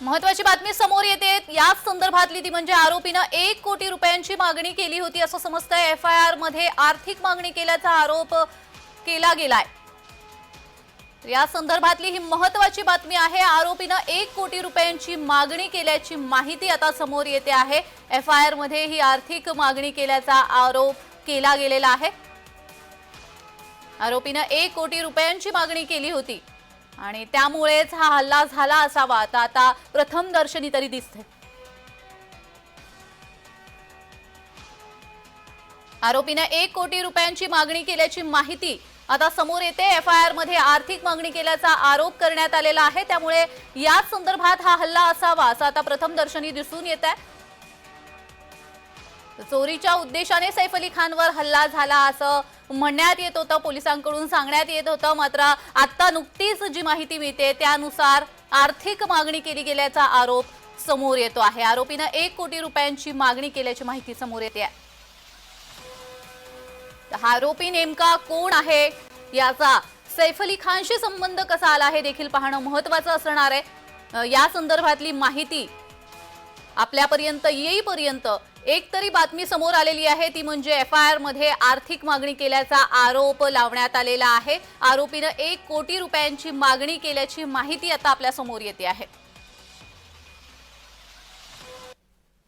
महत्वाची बातमी समोर येते. याच संदर्भातली ती म्हणजे आरोपीनं एक कोटी रुपयांची मागणी केली होती असं समजतंय. एफ आय आरमध्ये आर्थिक मागणी केल्याचा आरोप केला गेलाय. या संदर्भातली ही महत्वाची बातमी आहे. आरोपीनं एक कोटी रुपयांची मागणी केल्याची माहिती आता समोर येते आहे. एफ आय आरमध्ये ही आर्थिक मागणी केल्याचा आरोप केला गेलेला आहे. आरोपीनं एक कोटी रुपयांची मागणी केली होती. आणि त्यामुळेच हा हल्ला झाला असावा. आता आता प्रथम दर्शनी तरी दिसते आरोपीनं एक कोटी रुपयांची मागणी केल्याची माहिती आता समोर येते. एफ आय आरमध्ये आर्थिक मागणी केल्याचा आरोप करण्यात आलेला आहे. त्यामुळे याच संदर्भात हा हल्ला असावा असं आता प्रथम दर्शनी दिसून येत आहे चोरीच्या उद्देशाने सैफ अली खानवर हल्ला झाला असं म्हणण्यात येत होतं. पोलिसांकडून सांगण्यात येत होतं. मात्र आता नुकतीच जी माहिती मिळते त्यानुसार आर्थिक मागणी केली गेल्याचा आरोप समोर येतो आहे. आरोपीनं एक कोटी रुपयांची मागणी केल्याची माहिती समोर येते हा आरोपी नेमका कोण आहे याचा सैफ अली खानशी संबंध कसा आला हे देखील पाहणं महत्वाचं असणार आहे. या संदर्भातली माहिती आपल्यापर्यंत येईपर्यंत एक तरी बातमी समोर आलेली आहे ती म्हणजे एफ आय आरमध्ये आर्थिक मागणी केल्याचा आरोप लावण्यात आलेला आहे. आरोपीनं एक कोटी रुपयांची मागणी केल्याची माहिती आता आपल्यासमोर येते आहे.